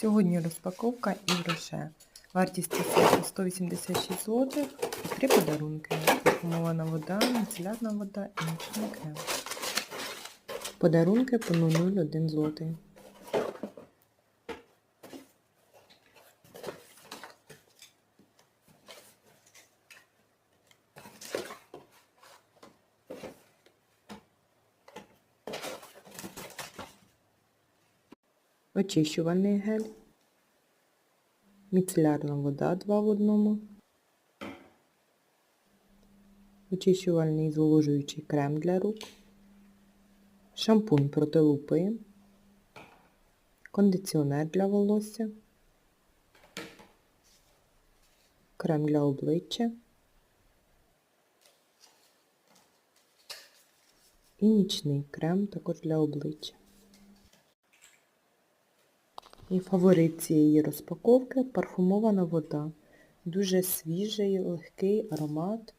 Сьогодні розпаковка і гроше. Вартість цієї 186 злотих і три подарунки. Парфумована вода, міцелярна вода і нічний крем. Подарунки по 0,01 злотий. Очищувальний гель. Міцелярна вода 2 в одному. Очищувальний зволожуючий крем для рук. Шампунь проти лупи. Кондиціонер для волосся. Крем для обличчя. І нічний крем також для обличчя. І фаворит цієї розпаковки парфумована вода. Дуже свіжий, легкий аромат.